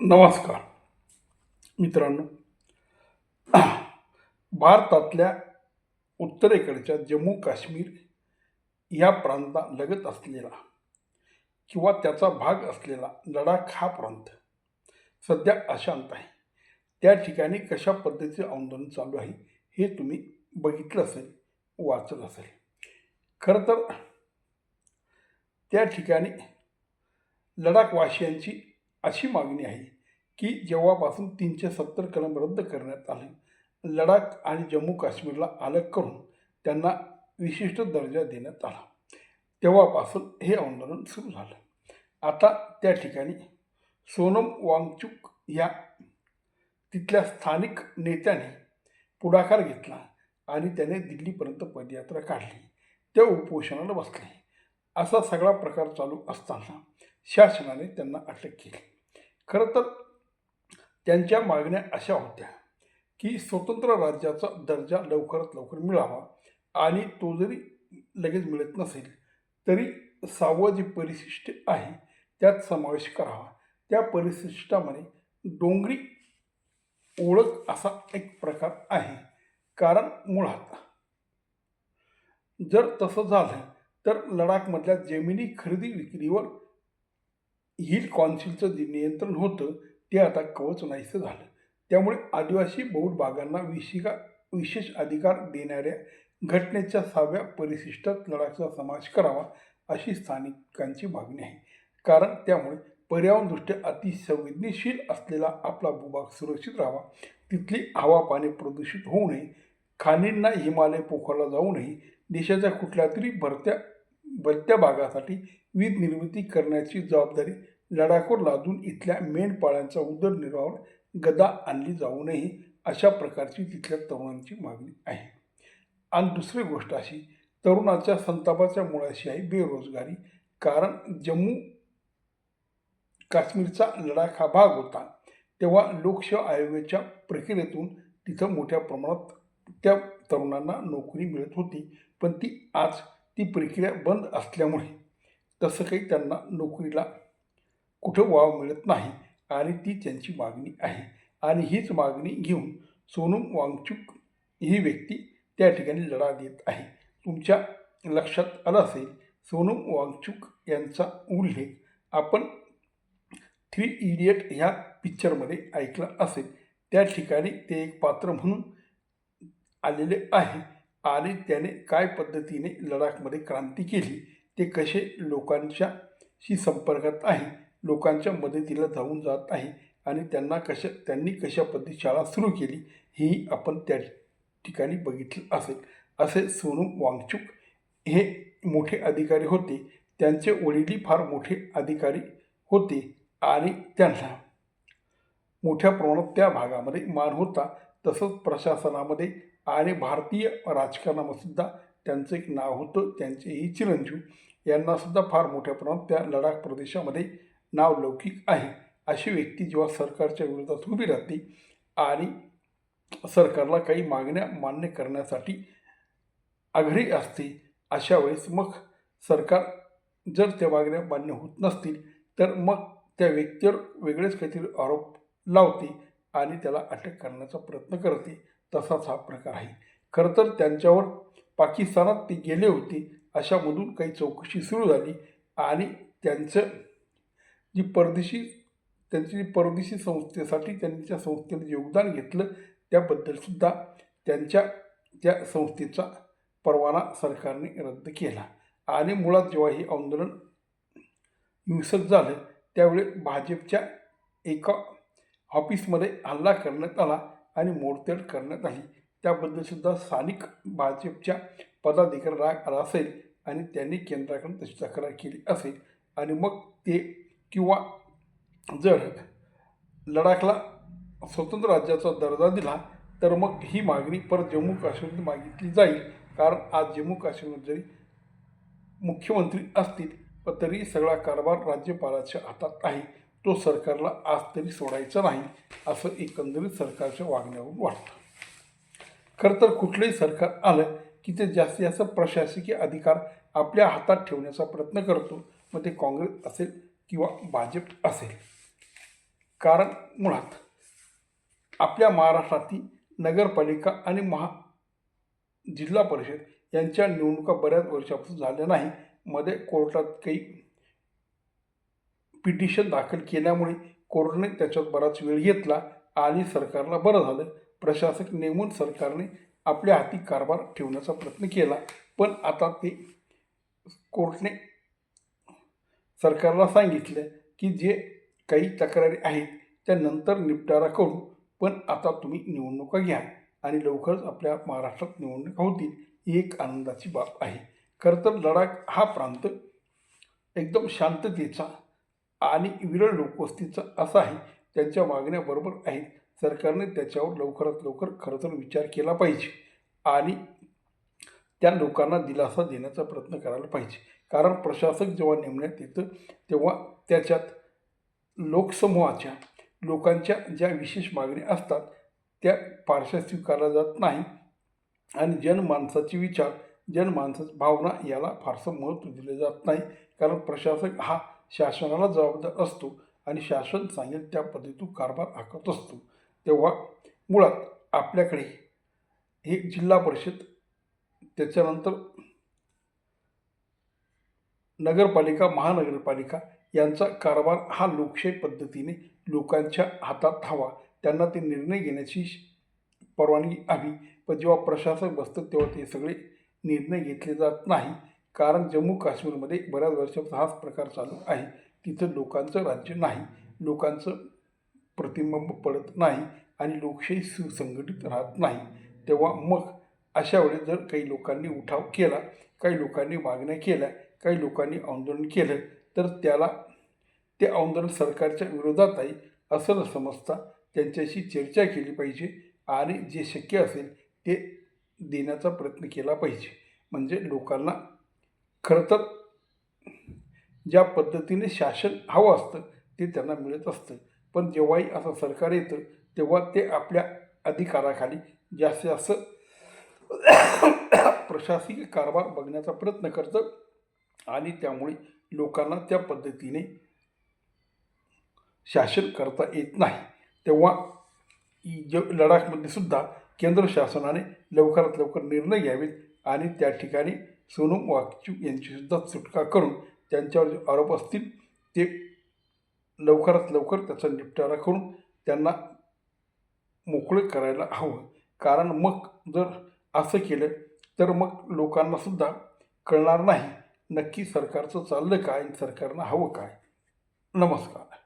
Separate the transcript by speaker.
Speaker 1: नमस्कार. मित्रांनो भारतातल्या उत्तरेकडच्या जम्मू काश्मीर या प्रांता लगत असलेला किंवा त्याचा भाग असलेला लडाख हा प्रांत सध्या अशांत आहे. त्या ठिकाणी कशा पद्धतीचे आंदोलन चालू आहे हे तुम्ही बघितलं असेल वाचलं असेल. खरं तर त्या ठिकाणी लडाखवासियांची अशी मागणी आहे की जेव्हापासून तीनशे सत्तर कलम रद्द करण्यात आले लडाख आणि जम्मू काश्मीरला अलग करून त्यांना विशिष्ट दर्जा देण्यात आला. तेव्हापासून हे आंदोलन सुरू झालं. आता त्या ठिकाणी सोनम वांगचुक या तिथल्या स्थानिक नेत्याने पुढाकार घेतला आणि त्याने दिल्लीपर्यंत पदयात्रा काढली. त्या उपोषणाला बसले. असा सगळा प्रकार चालू असताना शासनाने त्यांना अटक केली. खरं तर त्यांच्या मागण्या अशा होत्या की स्वतंत्र राज्याचा दर्जा लवकरात लवकर मिळावा आणि तो जरी लगेच मिळत नसेल तरी सहावं जे परिशिष्ट आहे त्यात समावेश करावा. त्या परिशिष्टामध्ये डोंगरी ओळख असा एक प्रकार आहे. कारण मुळात जर तसं झालं तर लडाखमधल्या जमिनी खरेदी विक्रीवर हिल कॉन्सिलचं जे नियंत्रण होतं ते आता कवच नाहीसं झालं. त्यामुळे आदिवासी बहुल भागांना विशिका विशेष अधिकार देणाऱ्या घटनेच्या सहाव्या परिशिष्टात लडाखचा समावेश करावा अशी स्थानिकांची मागणी आहे. कारण त्यामुळे पर्यावरणदृष्ट्या अतिसंवेदनशील असलेला आपला भूभाग सुरक्षित राहावा. तिथली हवा पाणी प्रदूषित होऊ नये. खाणींना हिमालय पोखरला जाऊ नये. देशाच्या कुठल्या तरी भरत्या बलत्या भागासाठी वीज निर्मिती करण्याची जबाबदारी लडाखोर लादून इथल्या मेंढपाळांचा उदरनिर्वाहावर गदा आणली जाऊ नये अशा प्रकारची तिथल्या तरुणांची मागणी आहे. आणि दुसरी गोष्ट अशी तरुणाच्या संतापाच्या मुळाशी आहे बेरोजगारी. कारण जम्मू काश्मीरचा लडाख हा भाग होता तेव्हा लोकसेवा आयोगाच्या प्रक्रियेतून तिथं मोठ्या प्रमाणात त्या तरुणांना नोकरी मिळत होती. पण ती आज ती प्रक्रिया बंद असल्यामुळे तसं काही त्यांना नोकरीला कुठं वाव मिळत नाही आणि ती त्यांची मागणी आहे. आणि हीच मागणी घेऊन सोनम वांगचूक ही व्यक्ती त्या ठिकाणी लढा देत आहे. तुमच्या लक्षात आलं असेल सोनम वांगचूक यांचा उल्लेख आपण थ्री इडियट ह्या पिक्चरमध्ये ऐकला असेल. त्या ठिकाणी ते एक पात्र म्हणून आलेले आहे. आणि त्याने काय पद्धतीने लडाखमध्ये क्रांती केली ते कसे लोकांच्याशी संपर्कात आहे लोकांच्या मदतीला जाऊन जात आहे आणि त्यांना कशा त्यांनी कशा पद्धती शाळा सुरू केली ही आपण त्या ठिकाणी बघितलं असेल. असे सोनू वांगचुक हे मोठे अधिकारी होते. त्यांचे वडीलही फार मोठे अधिकारी होते आणि त्यांना मोठ्या प्रमाणात त्या भागामध्ये मान होता. तसंच प्रशासनामध्ये आणि भारतीय राजकारणामध्ये सुद्धा त्यांचं एक नाव होतं त्यांचेही चिरंजीव. यांनासुद्धा फार मोठ्या प्रमाणात त्या लडाख प्रदेशामध्ये नाव लौकिक आहे. अशी व्यक्ती जेव्हा सरकारच्या विरोधात उभी राहते आणि सरकारला काही मागण्या मान्य करण्यासाठी आग्रही असते अशा वेळेस मग सरकार जर त्या मागण्या मान्य होत नसतील तर मग त्या व्यक्तीवर वेगळेच काहीतरी आरोप लावते आणि त्याला अटक करण्याचा प्रयत्न करते. तसाच हा प्रकार आहे. खरं तर त्यांच्यावर पाकिस्तानात ते गेले होते अशामधून काही चौकशी सुरू झाली आणि त्यांचं जी परदेशी त्यांची जी परदेशी संस्थेसाठी त्यांनी त्या संस्थेने योगदान घेतलं त्याबद्दलसुद्धा त्यांच्या त्या संस्थेचा परवाना सरकारने रद्द केला. आणि मुळात जेव्हा हे आंदोलन हिंसक झालं त्यावेळी भाजपच्या एका ऑफिसमध्ये हल्ला करण्यात आला. आणि मोडतोड करण्यात आली. त्याबद्दलसुद्धा स्थानिक भाजपच्या पदाधिकारी राग आला असेल आणि त्यांनी केंद्राकडून तशी तक्रार केली असेल. आणि मग ते किंवा जर लडाखला स्वतंत्र राज्याचा दर्जा दिला तर मग ही मागणी परत जम्मू काश्मीरमध्ये मागितली जाईल. कारण आज जम्मू काश्मीरमध्ये जरी मुख्यमंत्री असतील पण तरी सगळा कारभार राज्यपालाच्या हातात आहे. तो सरकारला आज तरी सोडायचा नाही असं एकंदरीत सरकारच्या वागण्यावरून वाटतं. खरं तर कुठलंही सरकार आलं की ते जास्तीत जास्त प्रशासकीय अधिकार आपल्या हातात ठेवण्याचा प्रयत्न करतो मग ते काँग्रेस असेल किंवा भाजप असेल. कारण मुळात आपल्या महाराष्ट्रातील नगरपालिका आणि महा जिल्हा परिषद यांच्या निवडणुका बऱ्याच वर्षापासून झाल्या नाही मध्ये कोर्टात काही पिटिशन दाखल केल्यामुळे कोर्टाने त्याच्यात बराच वेळ घेतला आणि सरकारला बरं झालं. प्रशासक नेमून सरकारने आपल्या हाती कारभार ठेवण्याचा प्रयत्न केला. पण आता ते कोर्टने सरकारला सांगितलं की जे काही तक्रारी आहेत त्या नंतर निपटारा करू. पण आता तुम्ही निवडणुका घ्या आणि लवकरच आपल्या महाराष्ट्रात निवडणुका होतील ही एक आनंदाची बाब आहे. खरं तर लडाख हा प्रांत एकदम शांततेचा आणि विरळ लोकवस्तीचं असं आहे त्यांच्या मागण्या बरोबर आहेत. सरकारने त्याच्यावर लवकरात लवकर खरं तर विचार केला पाहिजे आणि त्या लोकांना दिलासा देण्याचा प्रयत्न करायला पाहिजे. कारण प्रशासक जेव्हा नेमण्यात येतं तेव्हा त्याच्यात लोकसमूहाच्या लोकांच्या ज्या विशेष मागण्या असतात त्या फारशा स्वीकारल्या जात नाही. आणि जनमानसाचे विचार जनमानसाची भावना याला फारसं महत्त्व दिलं जात नाही. कारण प्रशासक हा शासनाला जबाबदार असतो आणि शासन सांगेल त्या पद्धतीतून कारभार आखत असतो. तेव्हा मुळात आपल्याकडे हे जिल्हा परिषद त्याच्यानंतर नगरपालिका महानगरपालिका यांचा कारभार हा लोकशाही पद्धतीने लोकांच्या हातात हवा. त्यांना ते निर्णय घेण्याची परवानगी हवी पण जेव्हा प्रशासक बसतं तेव्हा ते सगळे निर्णय घेतले जात नाही. कारण जम्मू काश्मीरमध्ये बऱ्याच वर्षापासून हाच प्रकार चालू आहे. तिथं लोकांचं राज्य नाही. लोकांचं प्रतिबिंब पडत नाही आणि लोकशाही सुसंघटित राहत नाही. तेव्हा मग अशा वेळेस जर काही लोकांनी उठाव केला काही लोकांनी मागण्या केल्या काही लोकांनी आंदोलन केलं तर त्याला ते आंदोलन सरकारच्या विरोधात आहे असं न समजता त्यांच्याशी चर्चा केली पाहिजे आणि जे शक्य असेल ते देण्याचा प्रयत्न केला पाहिजे. म्हणजे लोकांना खरं तर ज्या पद्धतीने शासन हवं असतं ते त्यांना मिळत असतं. पण जेव्हाही असं सरकार येतं तेव्हा ते आपल्या अधिकाराखाली जास्तीत जास्त प्रशासकीय कारभार बघण्याचा प्रयत्न करतं आणि त्यामुळे लोकांना त्या पद्धतीने शासन करता येत नाही. तेव्हा ज लडाखमध्ये सुद्धा केंद्र शासनाने लवकरात लवकर निर्णय घ्यावेत आणि त्या ठिकाणी सोनम वाकचूक यांचीसुद्धा सुटका करून त्यांच्यावर जे आरोप असतील ते लवकरात लवकर त्याचा निपटारा करून त्यांना मोकळे करायला हवं. कारण मग जर असं केलं तर मग लोकांनासुद्धा कळणार नाही नक्की सरकारचं चाललं काय आणि सरकारनं हवं काय. नमस्कार.